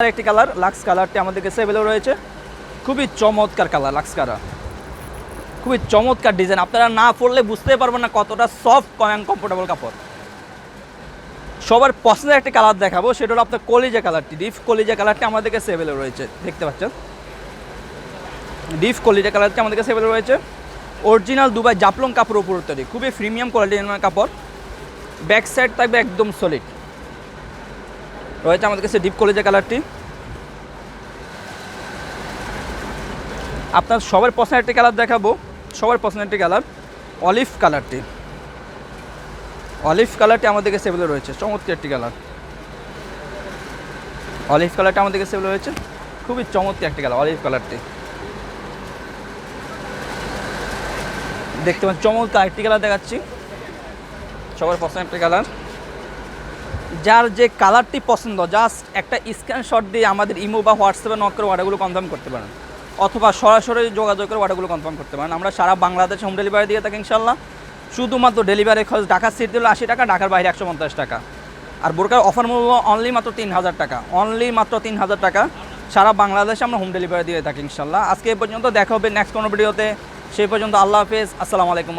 একটি colour lux কালারটি আমাদের কাছে অ্যাভেলেবল রয়েছে। খুবই চমৎকার কালার লাক্স কালার খুবই চমৎকার ডিজাইন আপনারা না পড়লে বুঝতে পারবেন না কতটা সফট অ্যান্ড কমফোর্টেবল কাপড়। সবার পছন্দের একটি কালার দেখাবো, সেটা হলো আপনার কলিজা কালারটি ডিপ কলিজা কালারটি আমাদের কাছে অ্যাভেলেবল রয়েছে। দেখতে পাচ্ছেন? ডিপ কলিজা কালারটি আমাদের কাছে অ্যাভেলেবল রয়েছে। অরিজিনাল দুবাই জাপলং কাপড় উপর তৈরি। খুবই প্রিমিয়াম কোয়ালিটির কাপড়। ব্যাক সাইড থাকবে একদম সলিড রয়েছে আমাদের কাছে ডিপ কলেজের কালারটি আপনার সবার পছন্দের একটি কালার দেখাবো। সবার পছন্দের একটি কালার অলিভ কালারটি অলিভ কালারটি আমাদের কাছে এগুলো রয়েছে, চমৎকার একটি কালার অলিভ কালারটা আমাদের কাছে রয়েছে, খুবই চমৎকার একটি কালার অলিভ কালারটি দেখতে পাচ্ছেন, চমৎকার একটি কালার দেখাচ্ছি। সবার পছন্দের একটি কালার যার যে কালারটি পছন্দ জাস্ট একটা স্ক্রিনশট দিয়ে আমাদের ইমো বা হোয়াটসঅ্যাপে নক করে অর্ডারগুলো কনফার্ম করতে পারেন। অথবা সরাসরি যোগাযোগ করে অর্ডারগুলো কনফার্ম করতে পারেন। আমরা সারা বাংলাদেশে হোম ডেলিভারি দিয়ে থাকি ইনশাল্লাহ শুধুমাত্র ডেলিভারি খরচ ঢাকার সিট দিলে আশি টাকা, ঢাকার বাইরে একশো পঞ্চাশ টাকা। আর বোরকার অফার মূল্য অনলি মাত্র তিন হাজার টাকা। অনলি মাত্র তিন হাজার টাকা। সারা বাংলাদেশে আমরা হোম ডেলিভারি দিয়ে থাকি ইনশাল্লাহ আজকে এই পর্যন্ত দেখা হবে নেক্সট কোনো ভিডিওতে সেই পর্যন্ত আল্লাহ হাফেজ। আসসালামু আলাইকুম